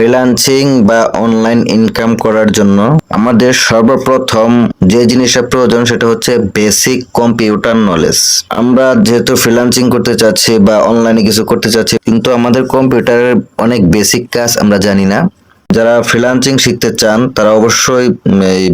Freelancing বা online income করার জন্য আমাদের সর্বপ্রথম যে জিনিসের প্রয়োজন সেটা হচ্ছে বেসিক কম্পিউটার নলেজ আমরা যেহেতু ফ্রিল্যান্সিং করতে চাচ্ছি বা অনলাইনে কিছু করতে চাচ্ছি, কিন্তু আমাদের কম্পিউটারের অনেক বেসিক কাজ আমরা জানি না। যারা ফ্রিল্যান্সিং শিখতে চান, তারা অবশ্যই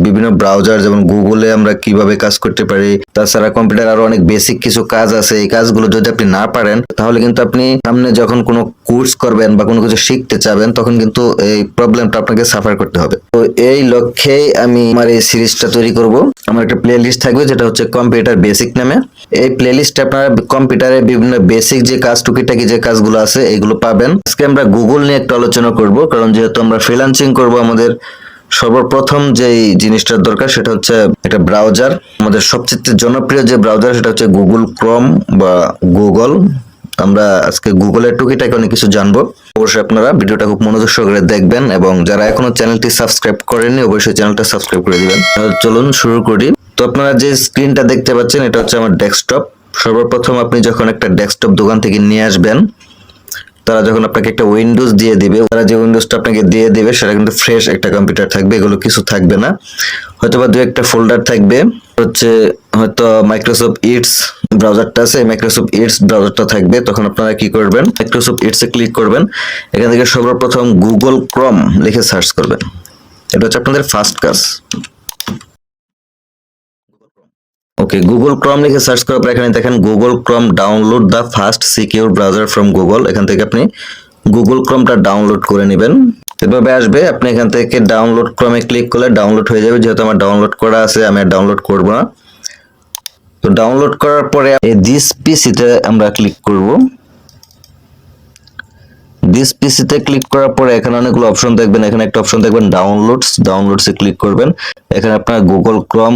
বিভিন্ন ব্রাউজার যেমন গুগলে আমরা কীভাবে কাজ করতে পারি, তাছাড়া কম্পিউটার আরও অনেক বেসিক কিছু কাজ আছে, এই কাজগুলো যদি আপনি না পারেন, তাহলে কিন্তু আপনি সামনে যখন কোনো কোর্স করবেন বা কোনো কিছু শিখতে চাবেন, তখন কিন্তু এই প্রবলেমটা আপনাকে সাফার করতে হবে। তো এই লক্ষ্যেই আমি আমার এই সিরিজটা তৈরি করব। আমার একটা প্লে লিস্ট থাকবে, যেটা হচ্ছে কম্পিউটার বেসিক নামে। এই প্লে লিস্টে আপনারা কম্পিউটারে বিভিন্ন বেসিক যে কাজ টুকিটাকি যে কাজগুলো আছে, এগুলো পাবেন। আজকে আমরা গুগল নিয়ে একটা আলোচনা করব, কারণ যেহেতু আমরা ফ্রিল্যান্সিং করব আমাদের সর্বপ্রথম যে জিনিসটার দরকার সেটা হচ্ছে একটা ব্রাউজার আমাদের সবচেয়ে জনপ্রিয় যে ব্রাউজার সেটা হচ্ছে গুগল ক্রম বা গুগল আমরা আজকে গুগলের টুকিটাকি অনেক কিছু জানব। অবশ্যই আপনারা ভিডিওটা খুব মনোযোগ সহকারে দেখবেন এবং যারা এখনও চ্যানেলটি সাবস্ক্রাইব করেননি, অবশ্যই চ্যানেলটা সাবস্ক্রাইব করে দিবেন। চলুন শুরু করি। তো আপনারা যে স্ক্রিনটা দেখতে পাচ্ছেন, এটা হচ্ছে আমার ডেস্কটপ সর্বপ্রথম আপনি যখন একটা ডেস্কটপ দোকান থেকে নিয়ে আসবেন তারা যখন আপনাকে একটা উইন্ডোজ দিয়ে দিবে, তারা যে উইন্ডোজটা আপনাকে দিয়ে দিবে, সেটা কিন্তু ফ্রেশ একটা কম্পিউটার থাকবে, এগুলো কিছু থাকবে না। হয়তো বা দু একটা ফোল্ডার থাকবে, হচ্ছে হয়তো মাইক্রোসফট ইটস ব্রাউজারটা আছে মাইক্রোসফট ইটস ব্রাউজারটা থাকবে, তখন আপনারা কি করবেন? মাইক্রোসফট ইটস ক্লিক করবেন, এখান থেকে সর্বপ্রথম গুগল ক্রম লিখে সার্চ করবেন। এটা হচ্ছে আপনাদের ফার্স্ট কাজ। ওকে গুগল ক্রম লিখে সার্চ করার পর এখানে দেখেন Google Chrome download the first secure browser from Google এখান থেকে আপনি গুগল ক্রমটা ডাউনলোড করে নেবেন। এভাবে আসবে, আপনি এখান থেকে ডাউনলোড ক্রমে ক্লিক করলে ডাউনলোড হয়ে যাবে। যেহেতু আমার ডাউনলোড করা আছে, আমি আর ডাউনলোড করব না। তো ডাউনলোড করার পরে দিস পিসিতে আমরা ক্লিক করব। দিস পিসিতে ক্লিক করার পরে এখানে অনেকগুলো অপশন দেখবেন। এখানে একটা অপশন দেখবেন ডাউনলোডস ডাউনলোডসে ক্লিক করবেন। এখানে আপনার গুগল ক্রম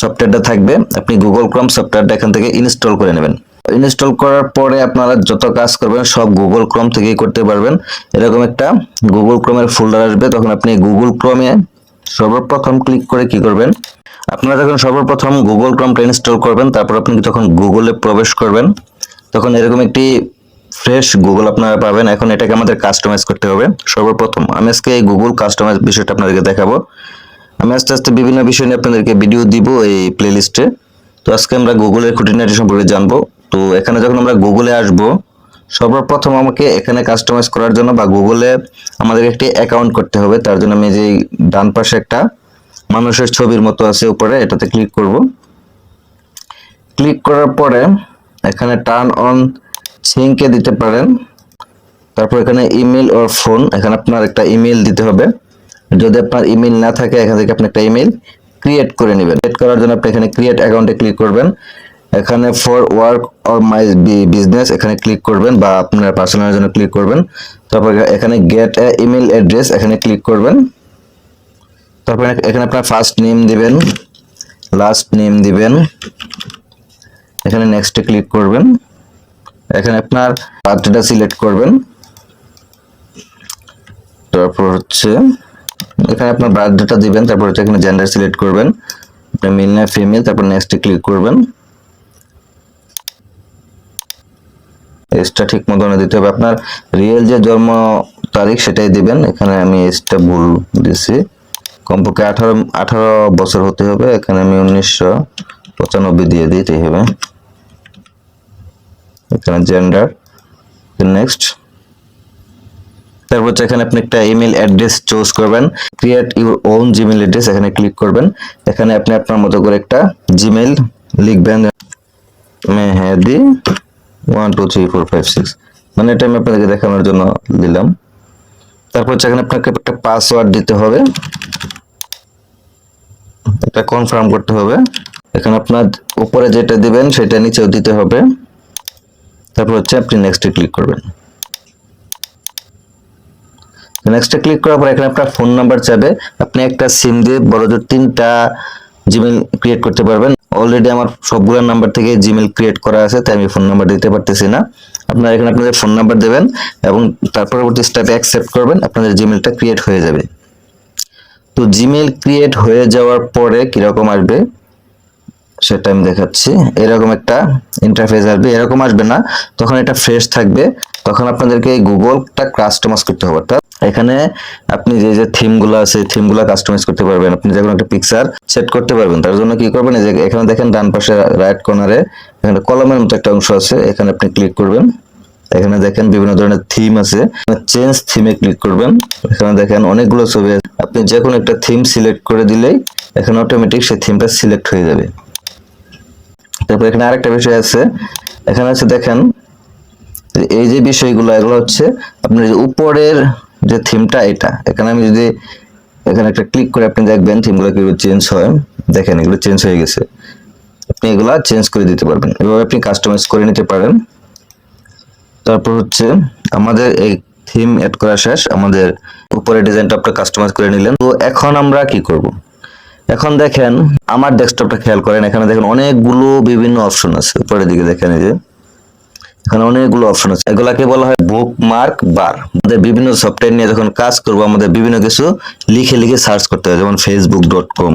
সফটওয়্যারটা থাকবে। আপনি গুগল ক্রম সফটওয়্যারটা এখান থেকে ইনস্টল করে নেবেন। ইনস্টল করার পরে আপনারা যত কাজ করবেন, সব গুগল ক্রম থেকেই করতে পারবেন। এরকম একটা গুগল ক্রমের ফোল্ডার আসবে। তখন আপনি গুগল ক্রমে সর্বপ্রথম ক্লিক করে কি করবেন? আপনারা যখন সর্বপ্রথম গুগল ক্রমটা ইনস্টল করবেন, তারপর আপনি যখন গুগলে প্রবেশ করবেন, তখন এরকম একটি ফ্রেশ গুগল আপনারা পাবেন। এখন এটাকে আমাদের কাস্টমাইজ করতে হবে। সর্বপ্রথম আমি আজকে এই গুগল কাস্টমাইজ বিষয়টা আপনাদেরকে দেখাবো। আমি আস্তে আস্তে বিভিন্ন বিষয় নিয়ে আপনাদেরকে ভিডিও দিব এই প্লেলিস্টে তো আজকে আমরা গুগলের খুঁটিনাটি সম্পর্কে জানব। তো এখানে যখন আমরা গুগলে আসব, সর্বপ্রথম আমাকে এখানে কাস্টমাইজ করার জন্য বা গুগলে আমাদের একটি অ্যাকাউন্ট করতে হবে। তার জন্য আমি যে ডান পাশে একটা মানুষের ছবির মতো আছে উপরে, এটাতে ক্লিক করব। ক্লিক করার পরে এখানে টার্ন অন সিঙ্কে দিতে পারেন। তারপর এখানে ইমেল ওর ফোন এখানে আপনার একটা ইমেল দিতে হবে। যদি আপনার ইমেল না থাকে, এখান থেকে আপনি একটা ইমেল ক্রিয়েট করে নেবেন। ক্রিয়েট করার জন্য আপনি এখানে ক্রিয়েট অ্যাকাউন্টে ক্লিক করবেন। এখানে for work or my business এখানে ক্লিক করবেন বা আপনার পার্সোনালের জন্য ক্লিক করবেন। তারপর এখানে গেট এ ইমেল অ্যাড্রেস এখানে ক্লিক করবেন। তারপর এখানে আপনার ফার্স্ট নেম দিবেন লাস্ট নেম দিবেন। এখানে নেক্সটে ক্লিক করবেন। এখানে আপনার বার্থডেটা সিলেক্ট করবেন। তারপর হচ্ছে, এখানে আপনার বার্থডেটা দিবেন, তারপর হচ্ছে এখানে জেন্ডার সিলেক্ট করবেন। আপনি মেল না ফিমেল তারপর নেক্সটে ক্লিক করবেন। এসটা ঠিক মতন দিতে হবে। আপনার রিয়েল যে জন্ম তারিখ সেটাই দিবেন। এখানে আমি এসটা ভুল দিছি। কমপক্ষে আঠারো আঠারো বছর হতে হবে। এখানে আমি উনিশশো পঁচানব্বই দিয়ে দিতে হবে। এখানে জেন্ডার নেক্সট তারপর এখানে আপনি একটা ইমেল অ্যাড্রেস চুজ করবেন create your own Gmail address এখানে ক্লিক করবেন। এখানে আপনি আপনার মতো করে একটা জিমেল লিখবেন। Mehedi one two three four five six মানে এটা আমি আপনাদেরকে দেখানোর জন্য দিলাম। তারপর হচ্ছে এখানে আপনাকে একটা পাসওয়ার্ড দিতে হবে, এটা কনফার্ম করতে হবে। এখানে আপনার উপরে যেটা দিবেন, সেটা নিচেও দিতে হবে। তারপর হচ্ছে আপনি নেক্সটে ক্লিক করবেন। নেক্সটে ক্লিক করার পর এখানে আপনার ফোন নাম্বার চাবে আপনি একটা সিম দিয়ে বড় জোর তিনটা জিমেল ক্রিয়েট করতে পারবেন। অলরেডি আমার সবগুলো নাম্বার থেকে জিমেল ক্রিয়েট করা আছে, তাই আমি ফোন নাম্বার দিতে পারতেছি না। আপনারা এখানে আপনাদের ফোন নাম্বার দেবেন এবং তার পরবর্তী স্টেপে অ্যাকসেপ্ট করবেন, আপনাদের জিমেলটা ক্রিয়েট হয়ে যাবে। তো জিমেল ক্রিয়েট হয়ে যাওয়ার পরে কীরকম আসবে? সেটা আমি দেখাচ্ছি। এরকম একটা ইন্টারফেস আসবে। এরকম আসবে না। তখন এটা ফ্রেশ থাকবে। তখন আপনাদেরকে এই গুগলটা কাস্টমাইজ করতে হবে। অর্থাৎ এখানে আপনি যে যে থিমগুলো আছে থিমগুলো কাস্টমাইজ করতে পারবেন। আপনি যে কোনো একটা পিকচার সেট করতে পারবেন, তার জন্য কি করবেন? যে এখানে দেখেন ডান পাশে রাইট কর্নারে এখানে কলমের মতো একটা অংশ আছে। এখানে আপনি ক্লিক করবেন। এখানে দেখেন বিভিন্ন ধরনের থিম আছে। চেঞ্জ থিমে ক্লিক করবেন। এখানে দেখেন অনেকগুলো ছবি আপনি যে কোনো একটা থিম সিলেক্ট করে দিলেই এখানে অটোমেটিক সেই থিমটা সিলেক্ট হয়ে যাবে। তারপর এখানে আরেকটা বিষয় আছে। এখানে আছে দেখেন, এই যে বিষয়গুলো, এগুলো হচ্ছে আপনার যে উপরের যে থিমটা এটা। এখানে আমি যদি, এখানে একটা ক্লিক করে আপনি দেখবেন থিমগুলো কীভাবে চেঞ্জ হয়। দেখেন, এগুলো চেঞ্জ হয়ে গেছে। আপনি এগুলো চেঞ্জ করে দিতে পারবেন। এভাবে আপনি কাস্টমাইজ করে নিতে পারেন। তারপর হচ্ছে, আমাদের এই থিম এড করা শেষ। আমাদের উপরে ডিজাইনটা আপনি কাস্টমাইজ করে নিলেন। তো এখন আমরা কি করব? এখন দেখেন, আমার ডেস্কটপটা খেয়াল করেন, এখানে দেখেন অনেকগুলো বিভিন্ন অপশন আছে। উপরের দিকে দেখেন এই যে, এখানে অনেকগুলো অপশন আছে। এগুলাকে বলা হয় বুকমার্ক বার আমাদের বিভিন্ন সফটওয়্যার নিয়ে যখন কাজ করব, আমাদের বিভিন্ন কিছু লিখে লিখে সার্চ করতে হয়, যেমন Facebook dot com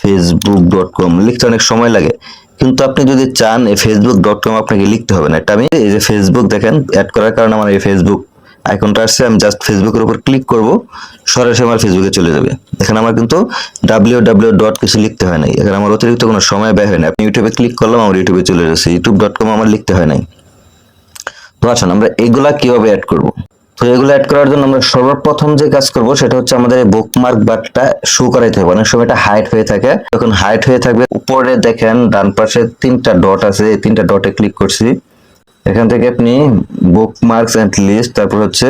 Facebook dot com লিখতে অনেক সময় লাগে। কিন্তু আপনি যদি চান, এই ফেসবুক ডট কম আপনাকে লিখতে হবে না। এটা আমি এই যে ফেসবুক দেখেন অ্যাড করার কারণে আমার এই ফেসবুক আইকনটা আসছে, আমি জাস্ট ফেসবুকের উপর ক্লিক করব, সরাসরি আমার ফেসবুকে চলে যাবে। এখানে আমার কিন্তু ডাব্লিউ ডাব্লিউ ডট কিছু লিখতে হয় নাই। এখানে আমার অতিরিক্ত কোনো সময় ব্যয় হয় না আপনি ইউটিউবে ক্লিক করলাম, আমার ইউটিউবে চলে যাচ্ছে। ইউটিউব ডট কম আমার লিখতে হয় নাই। তো আসুন, আমরা এগুলা কীভাবে অ্যাড করব? তো এগুলো অ্যাড করার জন্য আমরা সর্বপ্রথম যে কাজ করব, সেটা হচ্ছে আমাদের বুকমার্ক বারটা শো করাইতে হবে। অনেক সময় এটা হাইট হয়ে থাকে। যখন হাইট হয়ে থাকবে, উপরে দেখেন, ডান পাশে তিনটা ডট আছে, এই তিনটা ডটে ক্লিক করছি। এখান থেকে আপনি বুকমার্কস এন্ড লিস্ট তারপর হচ্ছে,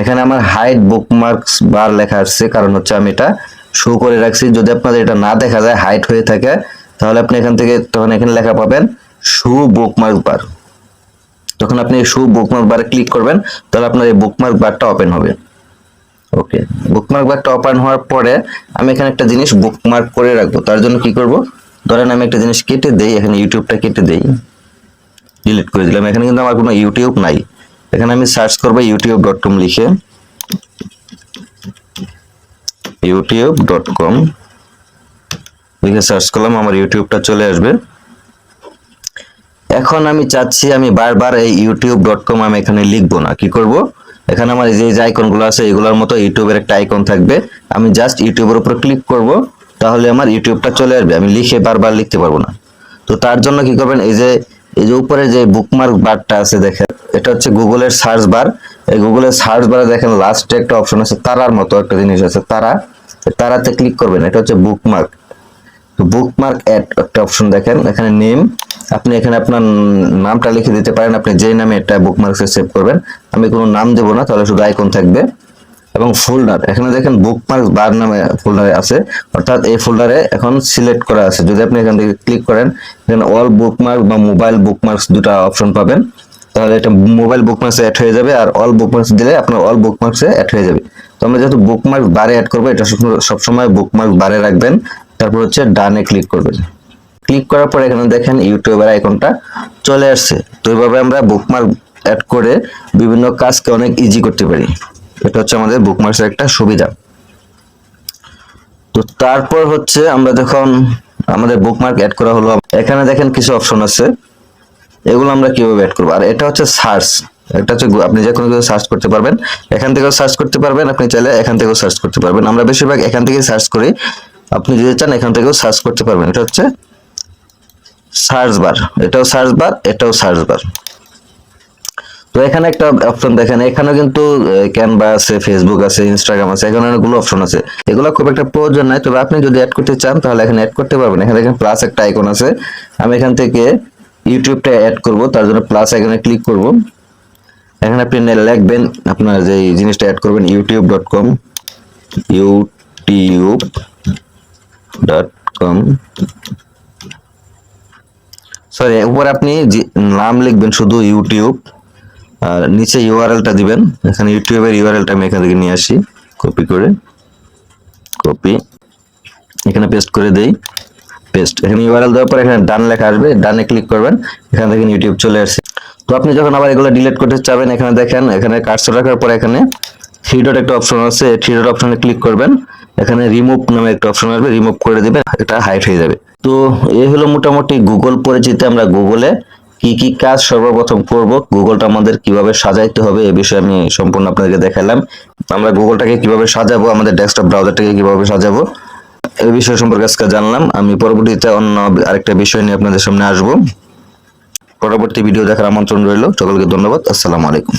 এখানে আমার হাইট বুকমার্কস বার লেখা আসছে কারণ হচ্ছে আমি এটা শো করে রাখছি। যদি আপনাদের এটা না দেখা যায় হাইট হয়ে থাকে, তাহলে আপনি এখান থেকে তখন এখানে লেখা পাবেন শো বুকমার্ক বার যখন আপনি শো বুকমার্ক বারে ক্লিক করবেন, তাহলে আপনার এই বুকমার্ক বারটা ওপেন হবে। ওকে বুকমার্ক বারটা ওপেন হওয়ার পরে আমি এখানে একটা জিনিস বুকমার্ক করে রাখব। তার জন্য কি করব? ধরেন আমি একটা জিনিস কেটে দেই, এখানে ইউটিউবটা কেটে দেই। ডিলিট করে দিলাম। এখানে কিন্তু আমার কোনো ইউটিউব নাই। এখানে আমি সার্চ করব ইউটিউব ডট কম লিখে ইউটিউব ডট কম লিখে সার্চ করলাম, আমার ইউটিউবটা চলে আসবে। এখন আমি চাচ্ছি আমি বারবার এই ইউটিউব ডট কম আমি এখানে লিখব না। কি করব? এখানে আমার যে যে আইকনগুলো আছে, এগুলোর মতো ইউটিউবের একটা আইকন থাকবে। আমি জাস্ট ইউটিউবের উপর ক্লিক করব, তাহলে আমার ইউটিউবটা চলে আসবে। আমি লিখে বারবার লিখতে পারব না। তো তার জন্য কি করবেন, এই যে এই যে উপরে যে বুকমার্ক বারটা আছে দেখেন, এটা হচ্ছে গুগলের সার্চ বার এই গুগলের সার্চ বারে দেখেন লাস্টে একটা অপশন আছে, তারার মতো একটা জিনিস আছে, তারা। তারাতে ক্লিক করবেন, এটা হচ্ছে বুকমার্ক বুকমার্ক অ্যাড একটা অপশন দেখেন, এখানে নেম আপনি এখানে আপনার নামটা লিখে দিতে পারেন, আপনি যে নামে এটা বুকমার্কসে সেভ করবেন। আমি কোনো নাম দেব না, তাহলে শুধু আইকন থাকবে। এবং ফোল্ডার এখানে দেখেন বুকমার্ক বার নামে ফোল্ডারে আছে, অর্থাৎ এই ফোল্ডারে এখন সিলেক্ট করা আছে। যদি আপনি এখান থেকে ক্লিক করেন, এখানে অল বুকমার্ক বা মোবাইল বুকমার্কস দুটা অপশন পাবেন। তাহলে এটা মোবাইল বুকমার্কসে অ্যাড হয়ে যাবে, আর অল বুকমার্কস দিলে আপনার অল বুকমার্কসে অ্যাড হয়ে যাবে। তো আমরা যেহেতু বুকমার্ক বারে অ্যাড করব, এটা সব- সবসময় বুকমার্ক বারে রাখবেন। তারপর হচ্ছে ডানে ক্লিক করবেন। ক্লিক করার পর এখানে দেখেন ইউটিউবের আইকনটা চলে আসছে। তো এইভাবে আমরা বুকমার্ক অ্যাড করে বিভিন্ন কাজকে অনেক ইজি করতে পারি। এটা হচ্ছে আমাদের বুকমার্কসের একটা সুবিধা। তো তারপর হচ্ছে আমরা যখন আমাদের বুকমার্ক অ্যাড করা হলো, এখানে দেখেন কিছু অপশন আছে। এগুলো আমরা কীভাবে অ্যাড করব? আর এটা হচ্ছে সার্চ এটা হচ্ছে আপনি যে কোনো কিছু সার্চ করতে পারবেন। এখান থেকেও সার্চ করতে পারবেন। আপনি চাইলে এখান থেকেও সার্চ করতে পারবেন। আমরা বেশিরভাগ এখান থেকে সার্চ করি। আপনি যদি চান এখান থেকেও সার্চ করতে পারবেন। এটা হচ্ছে সার্চ বার এটাও সার্চ বার এটাও সার্চ বার তো এখানে একটা অপশন দেখেন এখানে কিন্তু ক্যানভা আছে ফেসবুক আছে ইনস্টাগ্রাম আছে, এখানে অনেকগুলো অপশন আছে। এগুলো খুব একটা প্রয়োজন নাই, তবে আপনি যদি অ্যাড করতে চান, তাহলে এখানে অ্যাড করতে পারবেন। এখানে দেখেন প্লাস একটা আইকন আছে। আমি এখান থেকে ইউটিউবটা অ্যাড করব, তার জন্য প্লাস আইকনে ক্লিক করব। এখানে আপনি লিখবেন আপনার যে জিনিসটা অ্যাড করবেন YouTube dot com YouTube dot com sorry উপরে আপনি নাম লিখবেন শুধু ইউটিউব আর নিচে ইউআরএলটা দিবেন। এখানে ইউটিউবের ইউআরএলটা আমি এখান থেকে নিয়ে আসি। কপি করে। কপি এখানে পেস্ট করে দেই। পেস্ট এখানে ইউআরএল দেওয়ার পর এখানে ডান লেখা আসবে। ডানে ক্লিক করবেন। এখান থেকে ইউটিউব চলে আসছে তো আপনি যখন আবার এগুলো ডিলিট করতে চাবেন, এখানে দেখেন, এখানে কার্সর রাখার পর এখানে থ্রি ডট একটা অপশন আছে। থ্রি ডট অপশনে ক্লিক করবেন। এখানে রিমুভ নামে একটা অপশন আসবে। রিমুভ করে দিবে এটা হাইড হয়ে যাবে। তো এই হলো মোটামুটি গুগল পরিচিতি। আমরা গুগলে কি কি কাজ সর্বপ্রথম করব গুগলটা আমাদের কীভাবে সাজাইতে হবে এই বিষয়ে আমি সম্পূর্ণ আপনাদেরকে দেখালাম। আমরা গুগলটাকে কীভাবে সাজাবো, আমাদের ডেস্কটপ ব্রাউজারটাকে কীভাবে সাজাবো এই বিষয় সম্পর্কে আজকে জানলাম। আমি পরবর্তীতে অন্য আরেকটা বিষয় নিয়ে আপনাদের সামনে আসব। পরবর্তী ভিডিও দেখার আমন্ত্রণ রইল। সকলকে ধন্যবাদ। আসসালামু আলাইকুম।